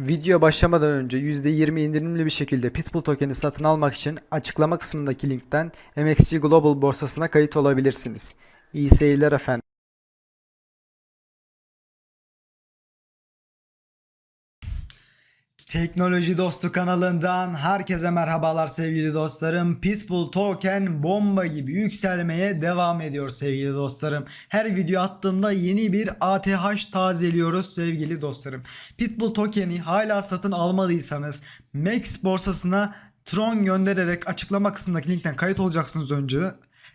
Video başlamadan önce %20 indirimli bir şekilde Pitbull tokeni satın almak için açıklama kısmındaki linkten MXC Global borsasına kayıt olabilirsiniz. İyi seyirler efendim. Teknoloji Dostu kanalından herkese merhabalar sevgili dostlarım. Pitbull token bomba gibi yükselmeye devam ediyor sevgili dostlarım. Her video attığımda yeni bir ATH tazeliyoruz sevgili dostlarım. Pitbull tokeni hala satın almadıysanız Max borsasına Tron göndererek açıklama kısmındaki linkten kayıt olacaksınız önce.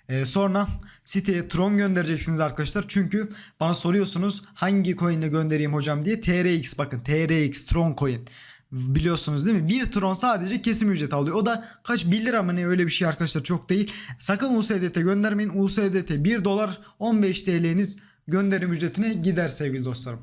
Ee, sonra siteye Tron göndereceksiniz arkadaşlar. Çünkü bana soruyorsunuz hangi coin'le göndereyim hocam diye. TRX bakın TRX Tron coin. Biliyorsunuz değil mi? Bir Tron sadece kesim ücret alıyor. O da kaç 1 lira mı ne öyle bir şey arkadaşlar çok değil. Sakın USDT göndermeyin. USDT 1 dolar 15 TL'niz gönderim ücretine gider sevgili dostlarım.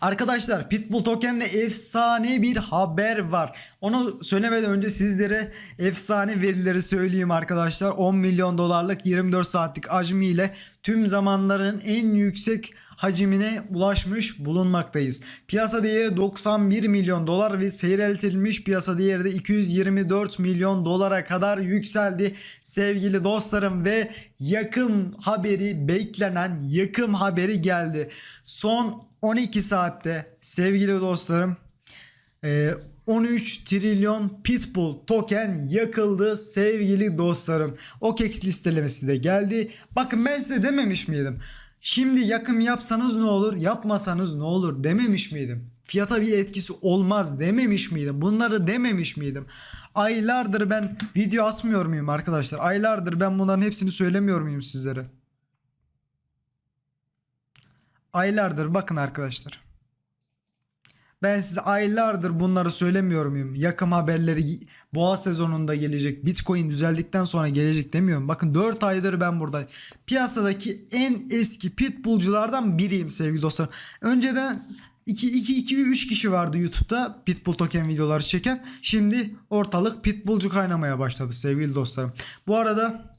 Arkadaşlar Pitbull Token'de efsane bir haber var. Onu söylemeden önce sizlere efsane verileri söyleyeyim arkadaşlar. 10 milyon dolarlık 24 saatlik hacmi ile tüm zamanların en yüksek hacimine ulaşmış bulunmaktayız. Piyasa değeri 91 milyon dolar ve seyreltilmiş piyasa değeri de 224 milyon dolara kadar yükseldi sevgili dostlarım ve yakın haberi beklenen yakın haberi geldi. Son 12 saatte sevgili dostlarım e, 13 trilyon Pitbull token yakıldı sevgili dostlarım. OKEX listelemesi de geldi. Bakın ben size dememiş miydim? Şimdi yakım yapsanız ne olur, yapmasanız ne olur dememiş miydim? Fiyata bir etkisi olmaz dememiş miydim? Bunları dememiş miydim? Aylardır ben video atmıyor muyum arkadaşlar? Aylardır ben bunların hepsini söylemiyor muyum sizlere? Aylardır bakın arkadaşlar. Ben size aylardır bunları söylemiyor muyum? Yakım haberleri boğa sezonunda gelecek. Bitcoin düzeldikten sonra gelecek demiyorum. Bakın 4 aydır ben buradayım. Piyasadaki en eski pitbullculardan biriyim sevgili dostlar. Önceden 2 2 2 3 kişi vardı YouTube'da Pitbull token videoları çeken. Şimdi ortalık pitbullcu kaynamaya başladı sevgili dostlarım. Bu arada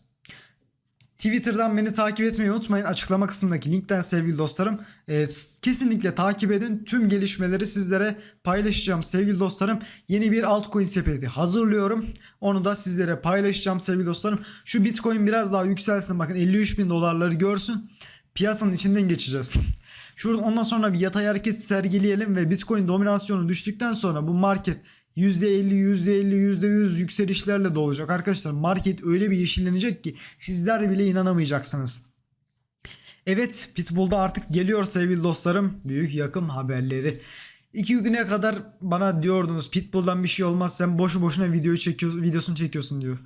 Twitter'dan beni takip etmeyi unutmayın. Açıklama kısmındaki linkten sevgili dostlarım. Ee, kesinlikle takip edin. Tüm gelişmeleri sizlere paylaşacağım sevgili dostlarım. Yeni bir altcoin sepeti hazırlıyorum. Onu da sizlere paylaşacağım sevgili dostlarım. Şu Bitcoin biraz daha yükselsin. Bakın 53 bin dolarları görsün. Piyasanın içinden geçeceğiz. Şuradan ondan sonra bir yatay hareket sergileyelim ve Bitcoin dominasyonu düştükten sonra bu market %50, %50, %100 yükselişlerle dolacak. Arkadaşlar market öyle bir yeşillenecek ki sizler bile inanamayacaksınız. Evet Pitbull'da artık geliyor sevgili dostlarım. Büyük yakım haberleri. İki güne kadar bana diyordunuz Pitbull'dan bir şey olmaz sen boşu boşuna videoyu çekiyor, videosunu çekiyorsun diyor,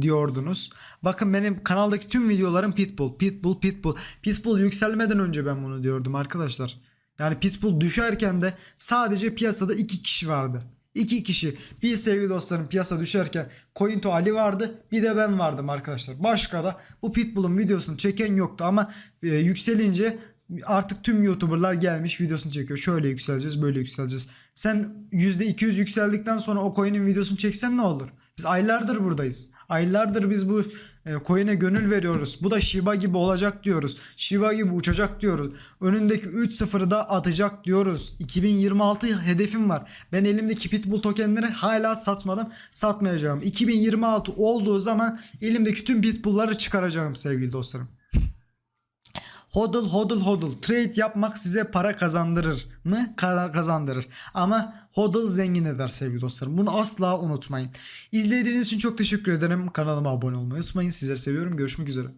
diyordunuz. Bakın benim kanaldaki tüm videolarım Pitbull, Pitbull, Pitbull. Pitbull yükselmeden önce ben bunu diyordum arkadaşlar. Yani Pitbull düşerken de sadece piyasada iki kişi vardı. İki kişi. Bir sevgili dostlarım piyasa düşerken Cointo Ali vardı. Bir de ben vardım arkadaşlar. Başka da bu Pitbull'un videosunu çeken yoktu ama e, yükselince artık tüm YouTuber'lar gelmiş videosunu çekiyor. Şöyle yükseleceğiz, böyle yükseleceğiz. Sen %200 yükseldikten sonra o coin'in videosunu çeksen ne olur? Biz aylardır buradayız. Aylardır biz bu coin'e gönül veriyoruz. Bu da Shiba gibi olacak diyoruz. Shiba gibi uçacak diyoruz. Önündeki 3-0'ı da atacak diyoruz. 2026 hedefim var. Ben elimdeki Pitbull tokenleri hala satmadım. Satmayacağım. 2026 olduğu zaman elimdeki tüm Pitbull'ları çıkaracağım sevgili dostlarım. Hodl hodl hodl. Trade yapmak size para kazandırır mı? Ka- kazandırır. Ama hodl zengin eder sevgili dostlarım. Bunu asla unutmayın. İzlediğiniz için çok teşekkür ederim. Kanalıma abone olmayı unutmayın. Sizleri seviyorum. Görüşmek üzere.